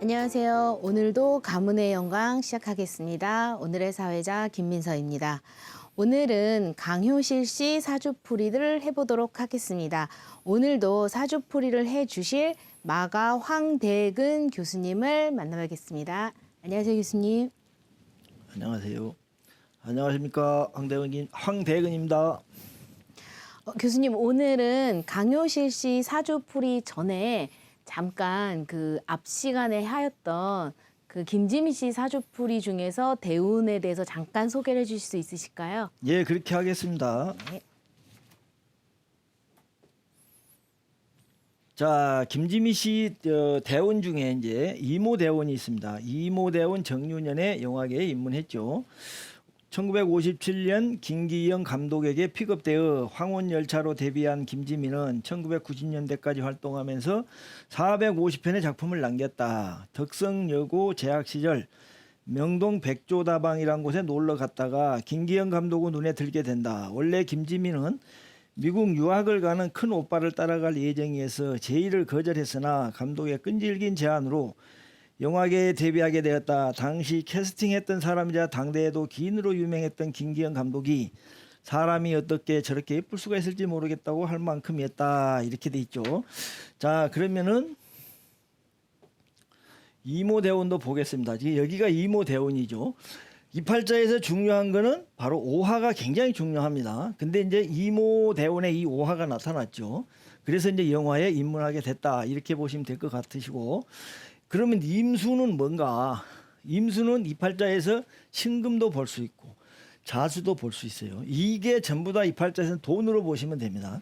안녕하세요. 오늘도 가문의 영광 시작하겠습니다. 오늘의 사회자 김민서입니다. 오늘은 강효실 씨 사주풀이를 해보도록 하겠습니다. 오늘도 사주풀이를 해주실 마가 황대근 교수님을 만나뵙겠습니다. 안녕하세요, 교수님. 안녕하세요. 안녕하십니까 황대근 황대근입니다. 어, 교수님 오늘은 강효실 씨 사주풀이 전에 잠깐 그 앞 시간에 하였던 그 김지미 씨 사주풀이 중에서 대운에 대해서 잠깐 소개를 해주실 수 있으실까요? 예 그렇게 하겠습니다. 네. 자 김지미 씨 어, 대원 중에 이제 이모 대원이 있습니다. 이모 대원 정유년에 영화계에 입문했죠. 1957년 김기영 감독에게 픽업되어 황혼열차로 데뷔한 김지미는 1990년대까지 활동하면서 450편의 작품을 남겼다. 덕성여고 재학 시절 명동 백조다방이란 곳에 놀러 갔다가 김기영 감독의 눈에 들게 된다. 원래 김지미는 미국 유학을 가는 큰 오빠를 따라갈 예정이어서 제의를 거절했으나 감독의 끈질긴 제안으로 영화계에 데뷔하게 되었다. 당시 캐스팅했던 사람이자 당대에도 기인으로 유명했던 김기영 감독이 사람이 어떻게 저렇게 예쁠 수가 있을지 모르겠다고 할 만큼이었다. 이렇게 돼 있죠. 자, 그러면은 이모 대원도 보겠습니다. 지금 여기가 이모 대원이죠. 이 팔자에서 중요한 거는 바로 오화가 굉장히 중요합니다. 근데 이제 이모 대원에 이 오화가 나타났죠. 그래서 이제 영화에 입문하게 됐다. 이렇게 보시면 될 것 같으시고. 그러면 임수는 뭔가? 임수는 이 팔자에서 신금도 볼 수 있고 자수도 볼 수 있어요. 이게 전부 다 이 팔자에서는 돈으로 보시면 됩니다.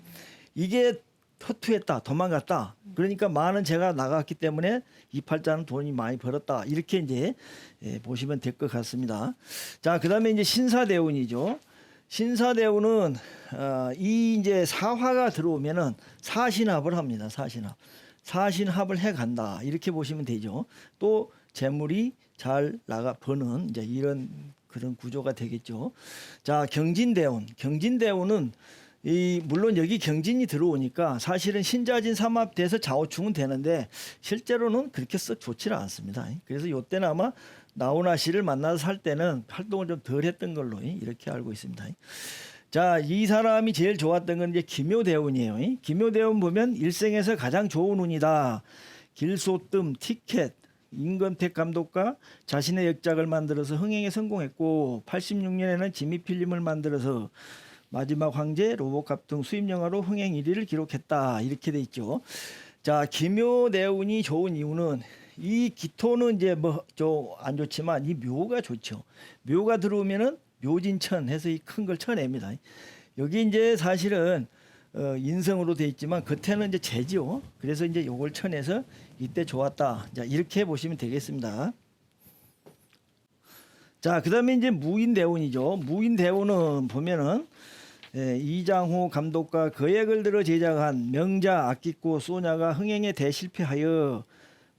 이게 허투했다, 도망갔다. 그러니까 많은 재가 나갔기 때문에 이 팔자는 돈이 많이 벌었다. 이렇게 이제 예, 보시면 될 것 같습니다. 자, 그다음에 이제 신사대운이죠. 신사대운은 어, 이 이제 사화가 들어오면은 사신합을 합니다. 사신합. 사신합을 해 간다. 이렇게 보시면 되죠. 또 재물이 잘 나가 버는 이제 이런 그런 구조가 되겠죠. 자, 경진대운. 경진대운은 이 물론 여기 경진이 들어오니까 사실은 신자진 삼합돼서 좌우충은 되는데 실제로는 그렇게 썩 좋지는 않습니다. 그래서 요때는 아마 나훈아 씨를 만나서 살 때는 활동을 좀 덜 했던 걸로 이렇게 알고 있습니다. 자, 이 사람이 제일 좋았던 건 이제 기묘대운이에요. 기묘대운 보면 일생에서 가장 좋은 운이다. 길소뜸, 티켓, 임건택 감독과 자신의 역작을 만들어서 흥행에 성공했고 86년에는 지미 필름을 만들어서 마지막 황제, 로보캅 등 수입 영화로 흥행 1위를 기록했다. 이렇게 돼 있죠. 자, 기묘대운이 좋은 이유는 이 기토는 이제 뭐 좀 안 좋지만 이 묘가 좋죠. 묘가 들어오면은 묘진천 해서 이 큰 걸 쳐냅니다. 여기 이제 사실은 어, 인성으로 돼 있지만 겉에는 이제 재죠. 그래서 이제 요걸 쳐내서 이때 좋았다. 자, 이렇게 보시면 되겠습니다. 자, 그다음에 이제 무인대운이죠. 무인대운은 보면은 예, 이장호 감독과 거액을 들어 제작한 명자 악기꽃 소냐가 흥행에 대실패하여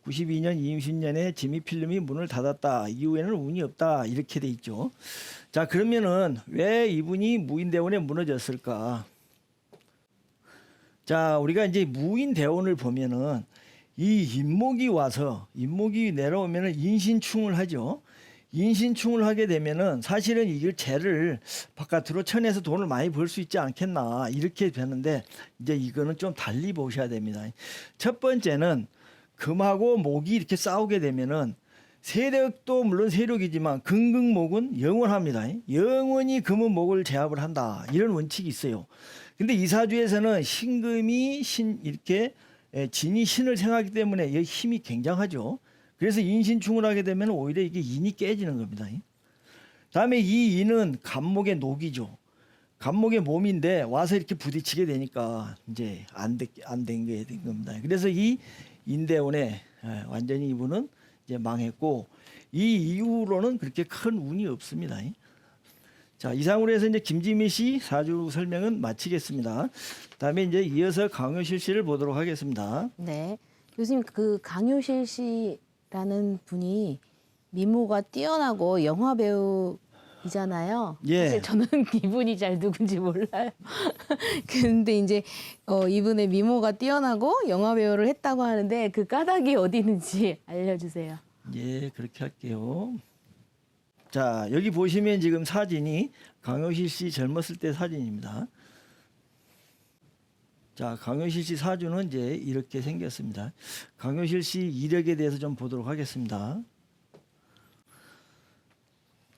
92년 임신년에 지미 필름이 문을 닫았다. 이후에는 운이 없다. 이렇게 돼 있죠. 자, 그러면은 왜 이분이 무인대원에 무너졌을까? 자, 우리가 이제 무인대원을 보면은 이 인목이 와서 인목이 내려오면은 인신충을 하죠. 인신충을 하게 되면은 사실은 이걸 재를 바깥으로 쳐내서 돈을 많이 벌 수 있지 않겠나 이렇게 되는데 이제 이거는 좀 달리 보셔야 됩니다. 첫 번째는 금하고 목이 이렇게 싸우게 되면은 세력도 물론 세력이지만 금극목은 영원합니다. 영원히 금은 목을 제압을 한다. 이런 원칙이 있어요. 근데 이사주에서는 신금이 신 이렇게 에, 진이 신을 생하기 때문에 이 힘이 굉장하죠. 그래서 인신충을 하게 되면 오히려 이게 인이 깨지는 겁니다. 다음에 이 인은 간목의 녹이죠. 간목의 몸인데 와서 이렇게 부딪히게 되니까 이제 안안된 게된 겁니다. 그래서 이 인대원에 예, 완전히 이분은 이제 망했고 이 이후로는 그렇게 큰 운이 없습니다. 자 이상으로 해서 이제 김지미 씨 사주 설명은 마치겠습니다. 다음에 이제 이어서 강효실 씨를 보도록 하겠습니다. 네. 교수님 그 강효실 씨라는 분이 미모가 뛰어나고 영화 배우 이잖아요. 예. 사실 저는 이분이 잘 누군지 몰라요. 근데 이제 어, 이분의 미모가 뛰어나고 영화 배우를 했다고 하는데 그 까닭이 어디 있는지 알려주세요. 예, 그렇게 할게요. 자, 여기 보시면 지금 사진이 강효실 씨 젊었을 때 사진입니다. 자, 강효실 씨 사주는 이제 이렇게 생겼습니다. 강효실 씨 이력에 대해서 좀 보도록 하겠습니다.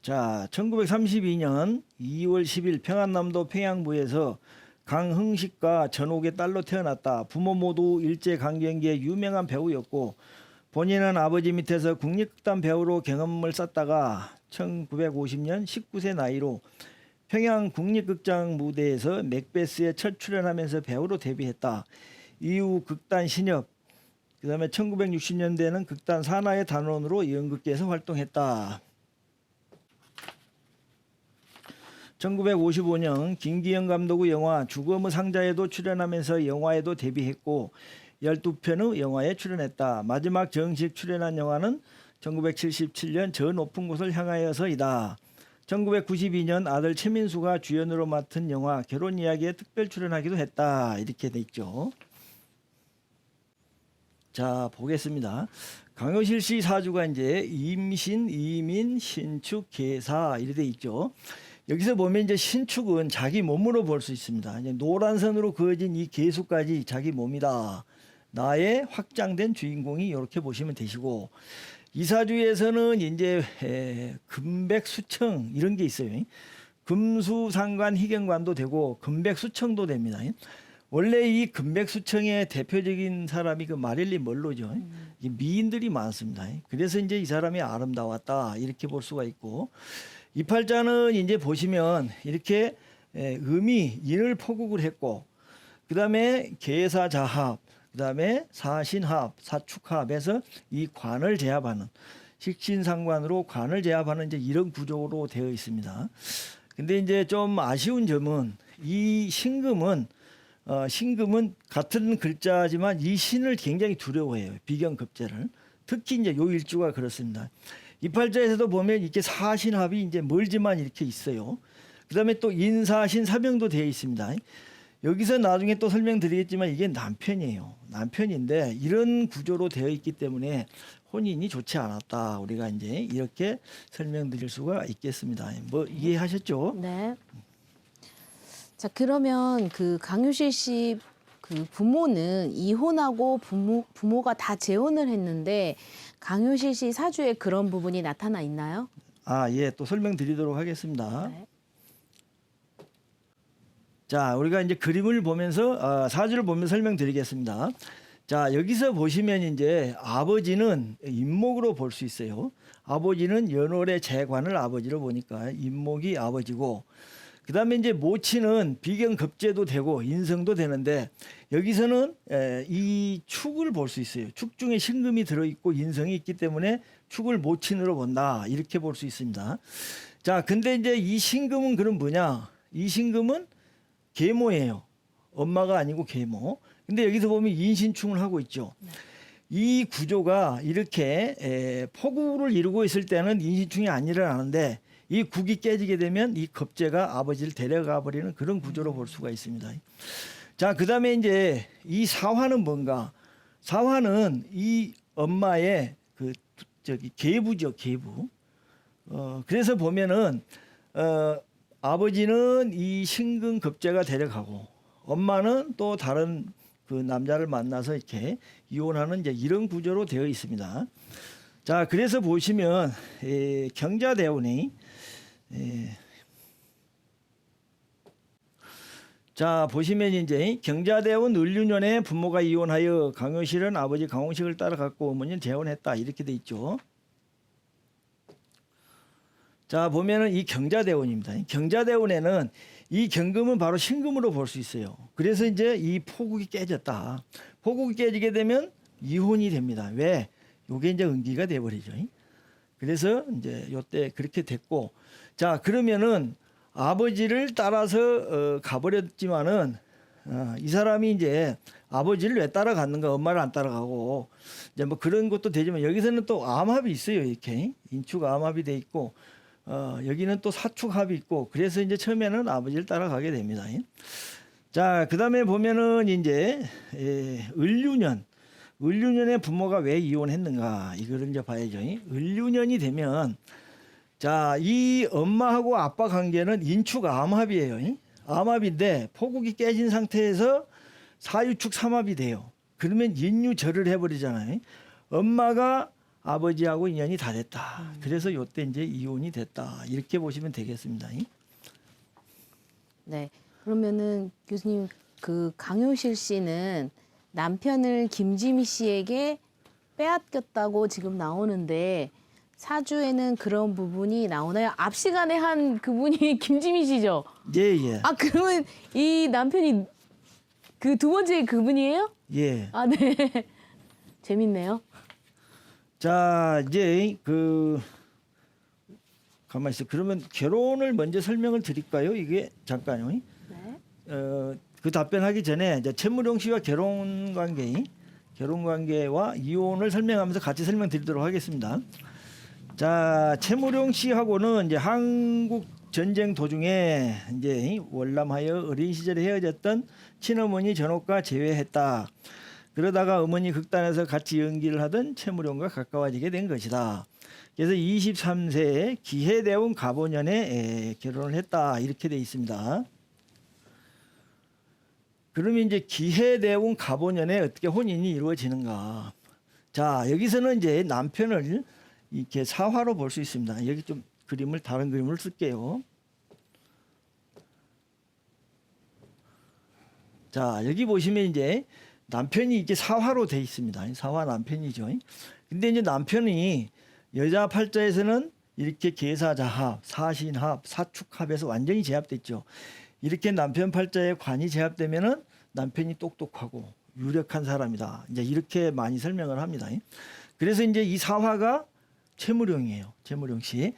자, 1932년 2월 10일 평안남도 평양부에서 강흥식과 전옥의 딸로 태어났다. 부모 모두 일제 강점기의 유명한 배우였고 본인은 아버지 밑에서 국립극단 배우로 경험을 쌓다가 1950년 19세 나이로 평양 국립극장 무대에서 맥베스에 첫 출연하면서 배우로 데뷔했다. 이후 극단 신협, 그 다음에 1960년대에는 극단 산하의 단원으로 연극계에서 활동했다. 1955년 김기영 감독의 영화 죽음의 상자에도 출연하면서 영화에도 데뷔했고 12편의 영화에 출연했다. 마지막 정식 출연한 영화는 1977년 저 높은 곳을 향하여서이다. 1992년 아들 최민수가 주연으로 맡은 영화 결혼 이야기에 특별 출연하기도 했다. 이렇게 돼 있죠. 자 보겠습니다. 강효실 씨 사주가 이제 임신, 이민, 신축, 계사 이렇게 돼 있죠. 여기서 보면 이제 신축은 자기 몸으로 볼 수 있습니다. 노란 선으로 그어진 이 계수까지 자기 몸이다. 나의 확장된 주인공이 이렇게 보시면 되시고 이 사주에서는 이제 에, 금백수청 이런 게 있어요. 금수상관 희경관도 되고 금백수청도 됩니다. 원래 이 금백수청의 대표적인 사람이 그 마릴린 멀로죠. 이 미인들이 많습니다. 그래서 이제 이 사람이 아름다웠다 이렇게 볼 수가 있고 이 팔자는 이제 보시면 이렇게 에, 음이 인을 포국을 했고 그 다음에 계사자합 그 다음에 사신합 사축합에서 이 관을 제압하는 식신상관으로 관을 제압하는 이제 이런 구조로 되어 있습니다. 근데 이제 좀 아쉬운 점은 이 신금은 어, 신금은 같은 글자지만 이 신을 굉장히 두려워해요. 비경급제를. 특히 이제 요 일주가 그렇습니다. 이 팔자에서도 보면 이렇게 사신합이 이제 멀지만 이렇게 있어요. 그다음에 또 인사신 사명도 되어 있습니다. 여기서 나중에 또 설명드리겠지만 이게 남편이에요. 남편인데 이런 구조로 되어 있기 때문에 혼인이 좋지 않았다. 우리가 이제 이렇게 설명드릴 수가 있겠습니다. 뭐 이해하셨죠? 네. 자 그러면 그 강효실 씨 그 부모는 이혼하고 부모 부모가 다 재혼을 했는데 강효실 씨 사주에 그런 부분이 나타나 있나요? 아, 예. 또 설명드리도록 하겠습니다. 네. 자, 우리가 이제 그림을 보면서 어, 사주를 보면서 설명드리겠습니다. 자, 여기서 보시면 이제 아버지는 임목으로 볼 수 있어요. 아버지는 연월의 재관을 아버지로 보니까 임목이 아버지고 그다음에 이제 모친은 비경급제도 되고 인성도 되는데 여기서는 에, 이 축을 볼 수 있어요. 축 중에 신금이 들어 있고 인성이 있기 때문에 축을 모친으로 본다 이렇게 볼 수 있습니다. 자, 근데 이제 이 신금은 그럼 뭐냐? 이 신금은 계모예요. 엄마가 아니고 계모. 근데 여기서 보면 인신충을 하고 있죠. 이 구조가 이렇게 에, 포구를 이루고 있을 때는 인신충이 안 일어나는데 이 국이 깨지게 되면 이 겁재가 아버지를 데려가 버리는 그런 구조로 볼 수가 있습니다. 자, 그 다음에 이제 이 사화는 뭔가? 사화는 이 엄마의 그 저기 계부죠, 계부. 어, 그래서 보면은 어, 아버지는 이 신금 급제가 데려가고 엄마는 또 다른 그 남자를 만나서 이렇게 이혼하는 이제 이런 구조로 되어 있습니다. 자, 그래서 보시면 에, 경자대운이 에, 자 보시면 이제 경자대운 을류년에 부모가 이혼하여 강효실은 아버지 강홍식을 따라갔고 어머니는 재혼했다 이렇게 돼 있죠. 자 보면은 이 경자대운입니다. 이 경자대운에는 이 경금은 바로 신금으로 볼 수 있어요. 그래서 이제 이 포국이 깨졌다. 포국이 깨지게 되면 이혼이 됩니다. 왜? 요게 이제 은기가 돼 버리죠. 그래서 이제 요때 그렇게 됐고 자 그러면은 아버지를 따라서 어, 가버렸지만은 어, 이 사람이 이제 아버지를 왜 따라갔는가 엄마를 안 따라가고 이제 뭐 그런 것도 되지만 여기서는 또 암합이 있어요 이렇게 인축 암합이 돼 있고 어, 여기는 또 사축합이 있고 그래서 이제 처음에는 아버지를 따라가게 됩니다. 자, 그다음에 보면은 이제 에, 을류년 을류년의 부모가 왜 이혼했는가 이거를 이제 봐야죠. 을류년이 되면 자, 이 엄마하고 아빠 관계는 인축 암합이에요. 암합인데 포국이 깨진 상태에서 사유축 삼합이 돼요. 그러면 인유절을 해버리잖아요. 엄마가 아버지하고 인연이 다 됐다. 그래서 요때 이제 이혼이 됐다. 이렇게 보시면 되겠습니다. 네. 그러면은 교수님 그 강효실 씨는 남편을 김지미 씨에게 빼앗겼다고 지금 나오는데 사주에는 그런 부분이 나오나요? 앞 시간에 한 그분이 김지미 씨죠. 예, 예. 아 그러면 이 남편이 그 두 번째 그분이에요? 예. 아 네. 재밌네요. 자, 이제 그 가만 있어. 그러면 결혼을 먼저 설명을 드릴까요? 이게 잠깐요. 네. 어, 그 답변하기 전에 이제 최무룡 씨와 결혼 관계, 결혼 관계와 이혼을 설명하면서 같이 설명드리도록 하겠습니다. 자, 최무룡 씨하고는 이제 한국 전쟁 도중에 이제 월남하여 어린 시절에 헤어졌던 친어머니 전옥과 재회했다. 그러다가 어머니 극단에서 같이 연기를 하던 최무룡과 가까워지게 된 것이다. 그래서 23세에 기해대운 가보년에 에, 결혼을 했다. 이렇게 돼 있습니다. 그러면 이제 기해대운 가보년에 어떻게 혼인이 이루어지는가? 자 여기서는 이제 남편을 이렇게 사화로 볼 수 있습니다. 여기 좀 그림을 다른 그림을 쓸게요. 자 여기 보시면 이제 남편이 이제 사화로 돼 있습니다. 사화 남편이죠. 근데 이제 남편이 여자 팔자에서는 이렇게 계사자합, 사신합, 사축합에서 완전히 제압됐죠. 이렇게 남편 팔자에 관이 제압되면은 남편이 똑똑하고 유력한 사람이다. 이제 이렇게 많이 설명을 합니다. 그래서 이제 이 사화가 최무룡이에요. 최무룡 씨.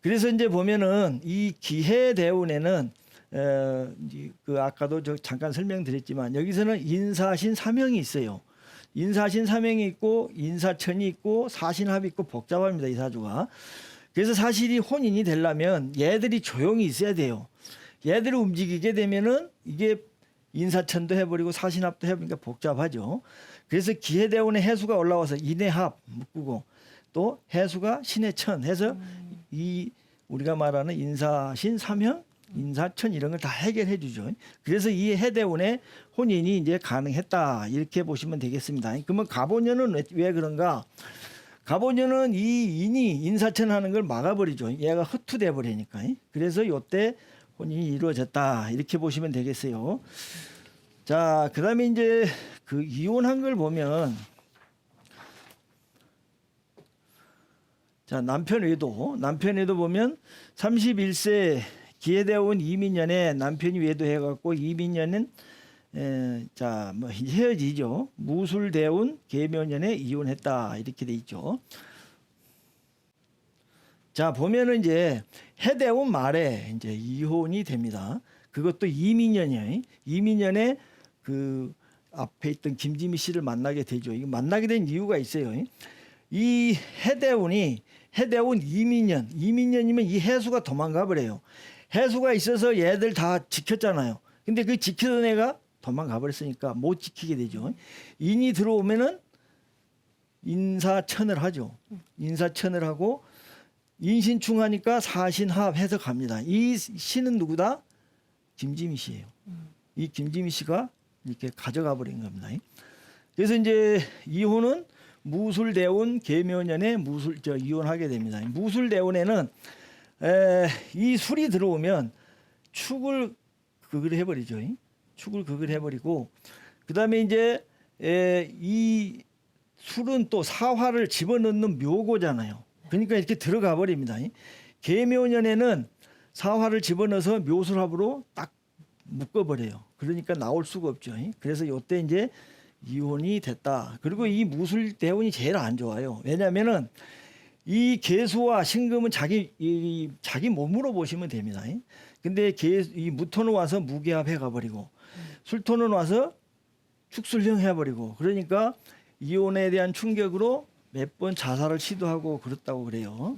그래서 이제 보면은 이 기해 대운에는 에, 이제 그 아까도 저 잠깐 설명드렸지만 여기서는 인사신 사명이 있어요. 인사신 사명이 있고 인사천이 있고 사신합이 있고 복잡합니다 이 사주가. 그래서 사실이 혼인이 되려면 얘들이 조용히 있어야 돼요. 얘들을 움직이게 되면은 이게 인사천도 해버리고 사신합도 해버리니까 복잡하죠. 그래서 기해대운의 해수가 올라와서 인해합 묶고 또 해수가 신해천 해서 이 우리가 말하는 인사신 삼형 인사천 이런 걸 다 해결해 주죠. 그래서 이 해대운의 혼인이 이제 가능했다 이렇게 보시면 되겠습니다. 그러면 가보년은 왜, 왜 그런가? 가보년은 이 인이 인사천 하는 걸 막아버리죠. 얘가 헛투돼 버리니까. 그래서 요때 혼인이 이루어졌다 이렇게 보시면 되겠어요. 자, 그다음에 이제 그 이혼한 걸 보면 자 남편 외도 남편 외도 보면 31세 기회되어온 이민년에 남편이 외도해 갖고 이민년은 에, 자 뭐 헤어지죠 무술대운 계묘년에 이혼했다 이렇게 돼 있죠. 자 보면은 이제 해대운 말에 이제 이혼이 됩니다. 그것도 이민년이에요. 이민년에 그 앞에 있던 김지미 씨를 만나게 되죠. 이거 만나게 된 이유가 있어요. 이 해대운이 해대운 이민년 이민년이면 이 해수가 도망가 버려요. 해수가 있어서 얘들 다 지켰잖아요. 근데 그 지키던 애가 도망가 버렸으니까 못 지키게 되죠. 인이 들어오면은 인사천을 하죠. 인사천을 하고 인신충하니까 사신합 해서 갑니다. 이 신은 누구다? 김지미 씨예요. 이 김지미 씨가 이렇게 가져가 버린 겁니다. 그래서 이제 이혼은 무술대운 계묘년에 무술 저 이혼하게 됩니다. 무술대운에는 에, 이 술이 들어오면 축을 극을 해버리죠. 축을 극을 해버리고 그 다음에 이제 에, 이 술은 또 사화를 집어넣는 묘고잖아요. 그러니까 이렇게 들어가 버립니다. 계묘년에는 사화를 집어넣어서 묘술합으로 딱 묶어버려요. 그러니까 나올 수가 없죠. 그래서 요때 이제 이혼이 됐다. 그리고 이 무술 대운이 제일 안 좋아요. 왜냐면은 이 개수와 신금은 자기 이, 자기 몸으로 보시면 됩니다. 근데 개, 이 무토는 와서 무계합 해가 버리고 술토는 와서 축술형 해버리고 그러니까 이혼에 대한 충격으로 몇 번 자살을 시도하고 그렇다고 그래요.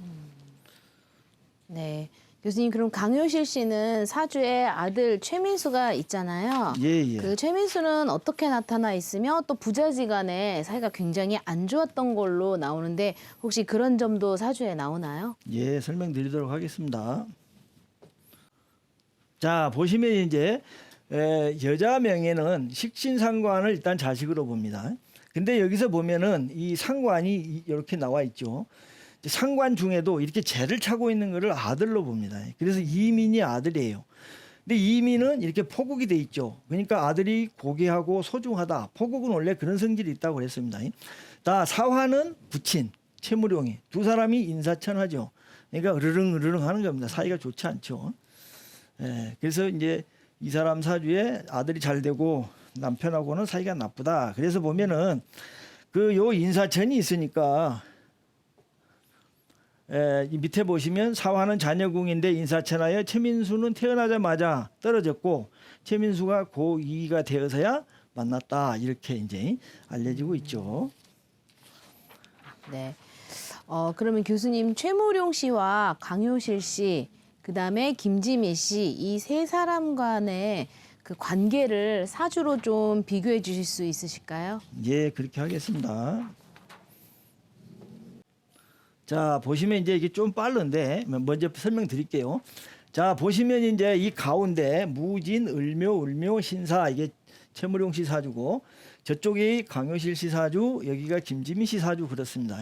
네. 교수님 그럼 강효실 씨는 사주에 아들 최민수가 있잖아요. 예, 예. 그 최민수는 어떻게 나타나 있으며 또 부자지간에 사이가 굉장히 안 좋았던 걸로 나오는데 혹시 그런 점도 사주에 나오나요? 예, 설명드리도록 하겠습니다. 자, 보시면 이제 에, 여자 명예는 식신상관을 일단 자식으로 봅니다. 근데 여기서 보면은 이 상관이 이- 이렇게 나와 있죠. 상관 중에도 이렇게 재를 차고 있는 것을 아들로 봅니다. 그래서 이민이 아들이에요. 근데 이민은 이렇게 포국이 돼 있죠. 그러니까 아들이 고귀하고 소중하다. 포국은 원래 그런 성질이 있다고 그랬습니다. 다 사화는 부친, 채무룡이 두 사람이 인사천하죠. 그러니까 으르릉 으르릉 하는 겁니다. 사이가 좋지 않죠. 예, 그래서 이제 이 사람 사주에 아들이 잘 되고 남편하고는 사이가 나쁘다. 그래서 보면은 그 요 인사천이 있으니까 에, 이 밑에 보시면 사화는 자녀궁인데 인사천하에 최민수는 태어나자마자 떨어졌고 최민수가 고2가 되어서야 만났다 이렇게 이제 알려지고 있죠. 네. 어, 그러면 교수님 최무룡 씨와 강효실 씨, 그다음에 김지미 씨 이 세 사람 간의 그 관계를 사주로 좀 비교해 주실 수 있으실까요? 예, 그렇게 하겠습니다. 자, 보시면 이제 이게 좀 빠른데 먼저 설명드릴게요. 자, 보시면 이제 이 가운데 무진, 을묘, 을묘, 신사 이게 최무룡 씨 사주고 저쪽이 강효실 씨 사주, 여기가 김지미 씨 사주 그렇습니다.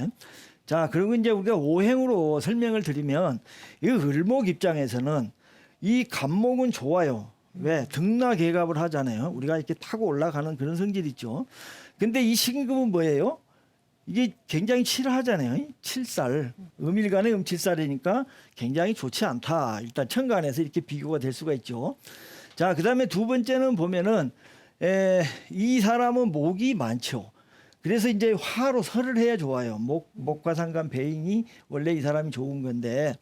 자, 그리고 이제 우리가 오행으로 설명을 드리면 이 을목 입장에서는 이 간목은 좋아요. 왜? 등락개갑을 하잖아요. 우리가 이렇게 타고 올라가는 그런 성질이 있죠. 근데 이 신금은 뭐예요? 이게 굉장히 칠하잖아요. 칠살. 음일간의 음칠살이니까 굉장히 좋지 않다. 일단 천간에서 이렇게 비교가 될 수가 있죠. 자, 그 다음에 두 번째는 보면은, 에, 이 사람은 목이 많죠. 그래서 이제 화로 설을 해야 좋아요. 목, 목화상간 배인이 원래 이 사람이 좋은 건데,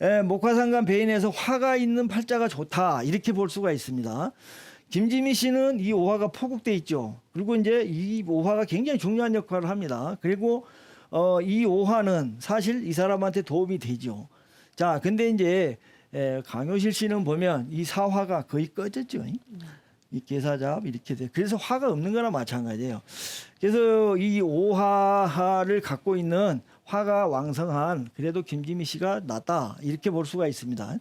에, 목화상간 배인에서 화가 있는 팔자가 좋다. 이렇게 볼 수가 있습니다. 김지미 씨는 이 오화가 포국돼 있죠. 그리고 이제 이 오화가 굉장히 중요한 역할을 합니다. 그리고 어, 이 오화는 사실 이 사람한테 도움이 되죠. 자, 근데 이제 에, 강효실 씨는 보면 이 사화가 거의 꺼졌죠. 이 계사잡 이렇게 돼. 그래서 화가 없는 거나 마찬가지예요. 그래서 이 오화를 갖고 있는 화가 왕성한 그래도 김지미 씨가 낫다 이렇게 볼 수가 있습니다.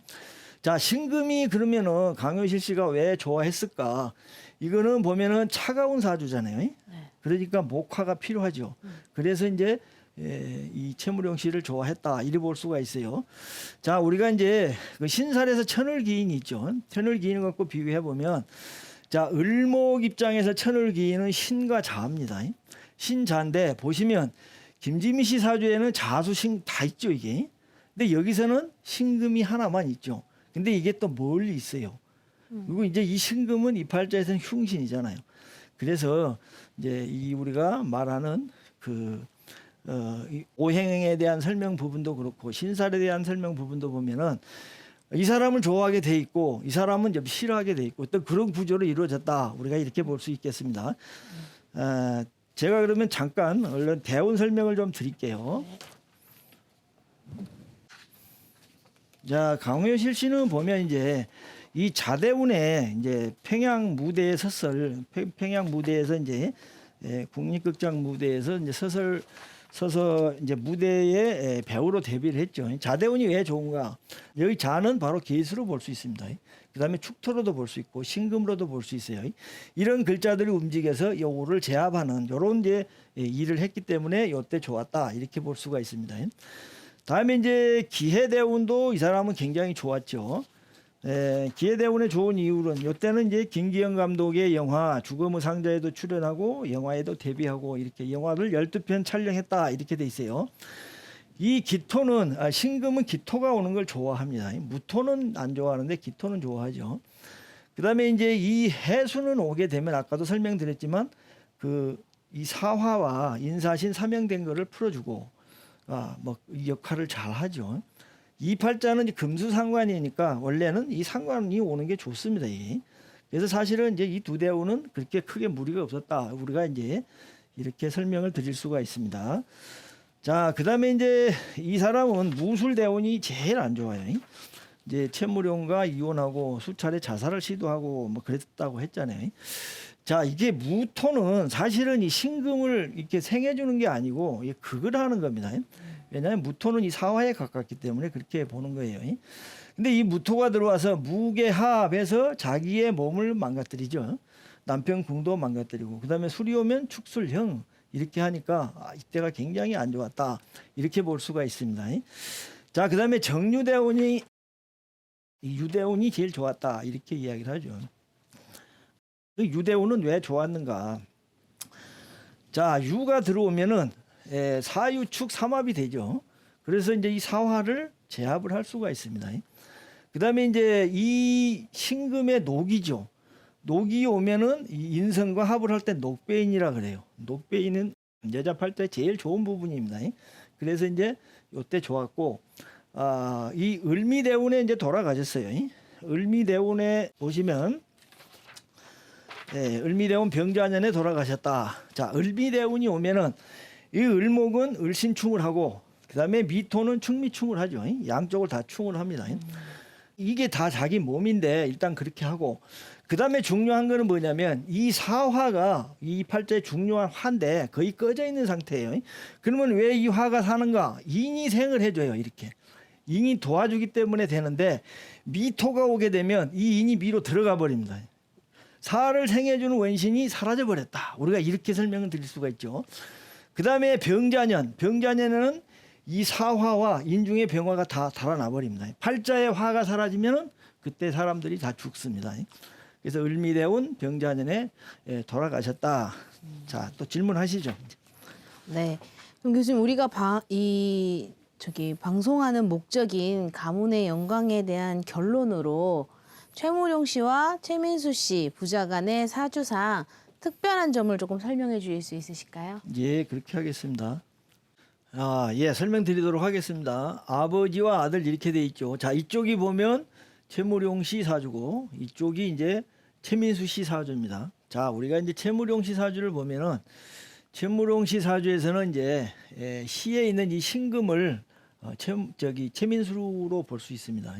자 신금이 그러면은 강효실 씨가 왜 좋아했을까? 이거는 보면은 차가운 사주잖아요. 그러니까 목화가 필요하죠. 그래서 이제 에, 이 최무룡 씨를 좋아했다 이리 볼 수가 있어요. 자 우리가 이제 그 신살에서 천을 기인이 있죠. 천을 기인을 갖고 비교해 보면 자 을목 입장에서 천을 기인은 신과 자입니다. 신자인데 보시면 김지미 씨 사주에는 자수신 다 있죠 이게. 근데 여기서는 신금이 하나만 있죠. 근데 이게 또 멀리 있어요. 그리고 이제 이 신금은 이 팔자에서는 흉신이잖아요. 그래서 이제 이 우리가 말하는 그 어, 이 오행에 대한 설명 부분도 그렇고 신살에 대한 설명 부분도 보면은 이 사람을 좋아하게 돼 있고 이 사람은 좀 싫어하게 돼 있고 또 그런 구조로 이루어졌다. 우리가 이렇게 볼 수 있겠습니다. 아, 제가 그러면 잠깐 얼른 대운 설명을 좀 드릴게요. 자, 강효실 씨는 보면 이제 이 자대운에 이제 평양 무대에 섰을 평- 평양 무대에서 이제 예, 국립극장 무대에서 이제 서설 서서 이제 무대에 예, 배우로 데뷔를 했죠. 자대운이 왜 좋은가? 여기 자는 바로 개수로 볼 수 있습니다. 그다음에 축토로도 볼 수 있고 신금으로도 볼 수 있어요. 이런 글자들이 움직여서 요거를 제압하는 요런 이제 예, 일을 했기 때문에 요때 좋았다 이렇게 볼 수가 있습니다. 다음에 이제 기해대운도 이 사람은 굉장히 좋았죠. 에, 기해대운의 좋은 이유는 이때는 이제 김기영 감독의 영화 죽음의 상자에도 출연하고 영화에도 데뷔하고 이렇게 영화를 12편 촬영했다 이렇게 돼 있어요. 이 기토는 아, 신금은 기토가 오는 걸 좋아합니다. 무토는 안 좋아하는데 기토는 좋아하죠. 그다음에 이제 이 해수는 오게 되면 아까도 설명드렸지만 그 이 사화와 인사신 사명된 거를 풀어주고 아, 뭐이 역할을 잘 하죠. 이 팔자는 이제 금수 상관이니까 원래는 이 상관이 오는 게 좋습니다. 이. 그래서 사실은 이제 이 두 대우는 그렇게 크게 무리가 없었다. 우리가 이제 이렇게 설명을 드릴 수가 있습니다. 자, 그다음에 이제 이 사람은 무술 대운이 제일 안 좋아요. 이제 채무령과 이혼하고 수차례 자살을 시도하고 뭐 그랬다고 했잖아요. 자, 이게 무토는 사실은 이 신금을 이렇게 생해 주는 게 아니고 극을 하는 겁니다. 왜냐하면 무토는 이 사화에 가깝기 때문에 그렇게 보는 거예요. 근데 이 무토가 들어와서 무게합에서 자기의 몸을 망가뜨리죠. 남편 궁도 망가뜨리고 그다음에 술이 오면 축술형 이렇게 하니까 아, 이때가 굉장히 안 좋았다 이렇게 볼 수가 있습니다. 자 그다음에 정유대운이 이 유대운이 제일 좋았다 이렇게 이야기를 하죠. 그 유대운은 왜 좋았는가? 자 유가 들어오면은 에, 사유축 삼합이 되죠. 그래서 이제 이 사화를 제압을 할 수가 있습니다. 그다음에 이제 이 신금의 녹이죠. 녹이 오면은 이 인성과 합을 할 때 녹배인이라 그래요. 녹배인은 여잡할 때 제일 좋은 부분입니다. 그래서 이제 요때 좋았고 아, 이 을미대운에 이제 돌아가셨어요. 을미대운에 보시면 예, 을미대운 병자년에 돌아가셨다. 자, 을미대운이 오면은 이 을목은 을신충을 하고 그다음에 미토는 충미충을 하죠. 양쪽을 다 충을 합니다. 이게 다 자기 몸인데 일단 그렇게 하고 그다음에 중요한 거는 뭐냐면 이 사화가 이 팔자의 중요한 화인데 거의 꺼져 있는 상태예요. 그러면 왜 이 화가 사는가? 인이 생을 해줘요 이렇게. 인이 도와주기 때문에 되는데 미토가 오게 되면 이 인이 미로 들어가 버립니다. 사를 생해주는 원신이 사라져 버렸다. 우리가 이렇게 설명을 드릴 수가 있죠. 그 다음에 병자년, 병자년에는 이 사화와 인중의 병화가 다 달아나 버립니다. 팔자의 화가 사라지면 그때 사람들이 다 죽습니다. 그래서 을미대운 병자년에 예, 돌아가셨다. 자, 또 질문하시죠. 네. 그럼 교수님 우리가 바, 이 저기 방송하는 목적인 가문의 영광에 대한 결론으로 최무룡 씨와 최민수 씨 부자 간의 사주상 특별한 점을 조금 설명해 주실 수 있으실까요? 예, 그렇게 하겠습니다. 아, 예, 설명드리도록 하겠습니다. 아버지와 아들 이렇게 돼 있죠. 자, 이쪽이 보면 최무룡 씨 사주고 이쪽이 이제 최민수 씨 사주입니다. 자, 우리가 이제 최무룡 씨 사주를 보면은 최무룡 씨 사주에서는 이제 예, 시에 있는 이 신금을 어, 최, 저기 최민수로 볼 수 있습니다.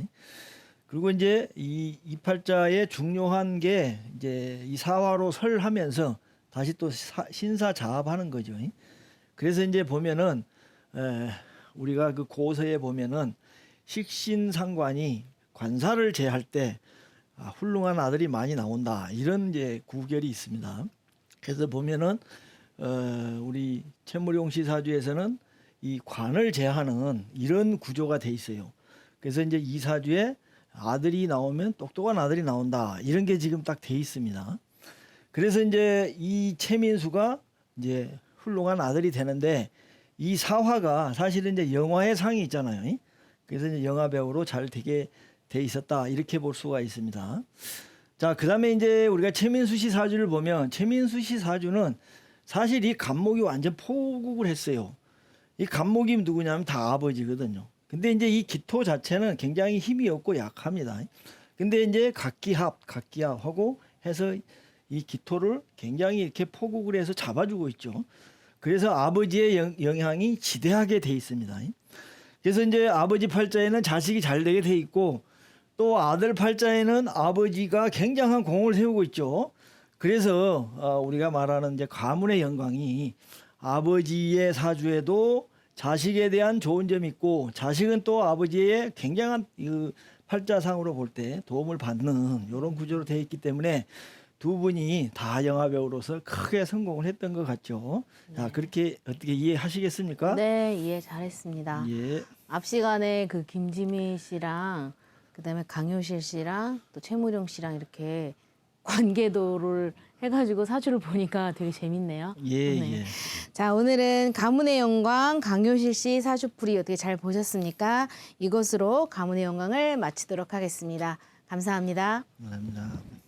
그리고 이제 이 이팔자의 중요한 게 이제 이 사화로 설하면서 다시 또 사- 신사 자합하는 거죠. 그래서 이제 보면은 에, 우리가 그 고서에 보면은 식신상관이 관사를 제할 때 아, 훌륭한 아들이 많이 나온다 이런 이제 구결이 있습니다. 그래서 보면은 어, 우리 최무룡 씨 사주에서는 이 관을 제하는 이런 구조가 돼 있어요. 그래서 이제 이 사주에 아들이 나오면 똑똑한 아들이 나온다 이런 게 지금 딱 돼 있습니다. 그래서 이제 이 최민수가 이제 훌륭한 아들이 되는데 이 사화가 사실은 이제 영화의 상이 있잖아요. 그래서 이제 영화 배우로 잘 되게 돼 있었다 이렇게 볼 수가 있습니다. 자, 그다음에 이제 우리가 최민수 씨 사주를 보면 최민수 씨 사주는 사실 이 간목이 완전 포국을 했어요. 이 간목이 누구냐면 다 아버지거든요. 근데 이제 이 기토 자체는 굉장히 힘이 없고 약합니다. 근데 이제 각기합, 각기합하고 해서 이 기토를 굉장히 이렇게 포국을 해서 잡아주고 있죠. 그래서 아버지의 영, 영향이 지대하게 돼 있습니다. 그래서 이제 아버지 팔자에는 자식이 잘 되게 돼 있고 또 아들 팔자에는 아버지가 굉장한 공을 세우고 있죠. 그래서 어, 우리가 말하는 이제 가문의 영광이 아버지의 사주에도 자식에 대한 좋은 점이 있고 자식은 또 아버지의 굉장한 그 팔자상으로 볼 때 도움을 받는 이런 구조로 되어 있기 때문에 두 분이 다 영화 배우로서 크게 성공을 했던 것 같죠. 자 그렇게 어떻게 이해하시겠습니까? 네, 이해 잘했습니다. 예. 앞 시간에 그 김지미 씨랑 그다음에 강효실 씨랑 또 최무룡 씨랑 이렇게 관계도를 해가지고 사주를 보니까 되게 재밌네요. 예, 네. 예. 자, 오늘은 가문의 영광 강효실 씨 사주풀이 어떻게 잘 보셨습니까? 이것으로 가문의 영광을 마치도록 하겠습니다. 감사합니다. 감사합니다.